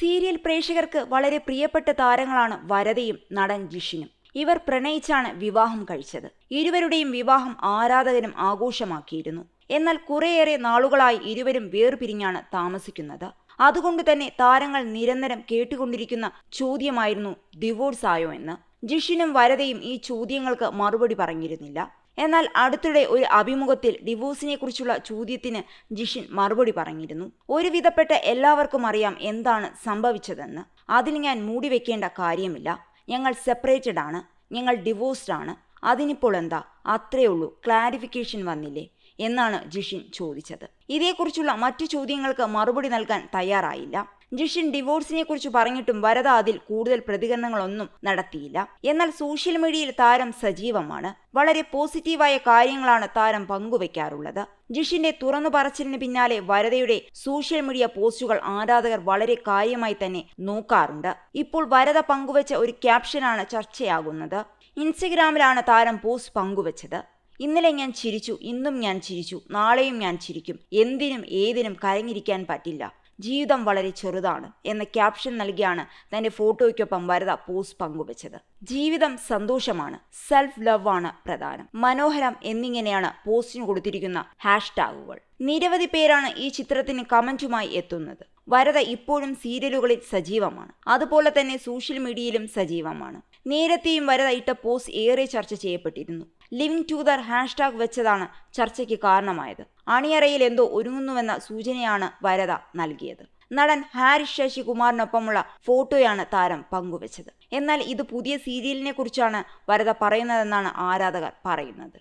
Serial പ്രേക്ഷകർക്ക് വളരെ പ്രിയപ്പെട്ട താരങ്ങളാണ് വരതയും നടൻ ജിഷിനും. ഇവർ പ്രണയിച്ചാണ് വിവാഹം കഴിച്ചത്. ഇരുവരുടെയും വിവാഹം ആരാധകരും ആഘോഷമാക്കിയിരുന്നു. എന്നാൽ കുറേയേറെ നാളുകളായി ഇരുവരും വേർപിരിഞ്ഞാണ് താമസിക്കുന്നത്. അതുകൊണ്ട് തന്നെ താരങ്ങൾ നിരന്തരം കേട്ടുകൊണ്ടിരിക്കുന്ന ചോദ്യമായിരുന്നു ഡിവോഴ്സ് ആയോ എന്ന്. ജിഷിനും വരതയും ഈ ചോദ്യങ്ങൾക്ക് മറുപടി പറഞ്ഞിരുന്നില്ല. എന്നാൽ അടുത്തിടെ ഒരു അഭിമുഖത്തിൽ ഡിവോഴ്സിനെ കുറിച്ചുള്ള ചോദ്യത്തിന് ജിഷിൻ മറുപടി പറഞ്ഞിരുന്നു. ഒരുവിധപ്പെട്ട എല്ലാവർക്കും അറിയാം എന്താണ് സംഭവിച്ചതെന്ന്. അതിൽ ഞാൻ മൂടി വെക്കേണ്ട കാര്യമില്ല. ഞങ്ങൾ സെപ്പറേറ്റഡ് ആണ്. ഞങ്ങൾ ഡിവോഴ്സ്ഡ് ആണ്. അതിനിപ്പോൾ എന്താ? അത്രേ ഉള്ളൂ. ക്ലാരിഫിക്കേഷൻ വന്നില്ലേ? എന്നാണ് ജിഷിൻ ചോദിച്ചത്. ഇതേക്കുറിച്ചുള്ള മറ്റു ചോദ്യങ്ങൾക്ക് മറുപടി നൽകാൻ തയ്യാറായില്ല. ജിഷിൻ ഡിവോഴ്സിനെ കുറിച്ച് പറഞ്ഞിട്ടും വരദ അതിൽ കൂടുതൽ പ്രതികരണങ്ങളൊന്നും നടത്തിയില്ല. എന്നാൽ സോഷ്യൽ മീഡിയയിൽ താരം സജീവമാണ്. വളരെ പോസിറ്റീവായ കാര്യങ്ങളാണ് താരം പങ്കുവെക്കാറുള്ളത്. ജിഷിന്റെ തുറന്നു പറച്ചിലിന് പിന്നാലെ വരദയുടെ സോഷ്യൽ മീഡിയ പോസ്റ്റുകൾ ആരാധകർ വളരെ കാര്യമായി തന്നെ നോക്കാറുണ്ട്. ഇപ്പോൾ വരദ പങ്കുവച്ച ഒരു ക്യാപ്ഷനാണ് ചർച്ചയാകുന്നത്. ഇൻസ്റ്റഗ്രാമിലാണ് താരം പോസ്റ്റ് പങ്കുവച്ചത്. ഇന്നലെ ഞാൻ ചിരിച്ചു ഇന്നും ഞാൻ ചിരിച്ചു നാളെയും ഞാൻ ചിരിക്കും. എന്തിനും ഏതിനും കരഞ്ഞിരിക്കാൻ പറ്റില്ല. ജീവിതം വളരെ ചെറുതാണ് എന്ന ക്യാപ്ഷൻ നൽകിയാണ് തന്റെ ഫോട്ടോയ്ക്കൊപ്പം വരത പോസ്റ്റ് പങ്കുവച്ചത്. ജീവിതം സന്തോഷമാണ് സെൽഫ് ലവ് ആണ് പ്രധാനം. മനോഹരം എന്നിങ്ങനെയാണ് പോസ്റ്റിന് കൊടുത്തിരിക്കുന്ന ഹാഷ്ടാഗുകൾ. നിരവധി പേരാണ് ഈ ചിത്രത്തിന് കമന്റുമായി എത്തുന്നത്. വരത ഇപ്പോഴും സീരിയലുകളിൽ സജീവമാണ്. അതുപോലെ തന്നെ സോഷ്യൽ മീഡിയയിലും സജീവമാണ്. നേരത്തെയും വരത ഇട്ട പോസ്റ്റ് ഏറെ ചർച്ച ചെയ്യപ്പെട്ടിരുന്നു. ലിവിങ് ടൂതർ ഹാഷ്ടാഗ് വെച്ചതാണ് ചർച്ചയ്ക്ക് കാരണമായത്. അണിയറയിൽ എന്തോ ഒരുങ്ങുന്നുവെന്ന സൂചനയാണ് വരത നൽകിയത്. നടൻ ഹാരിഷ് ശശികുമാറിനൊപ്പമുള്ള ഫോട്ടോയാണ് താരം പങ്കുവച്ചത്. എന്നാൽ ഇത് പുതിയ സീരിയലിനെ കുറിച്ചാണ് വരത പറയുന്നതെന്നാണ് ആരാധകർ പറയുന്നത്.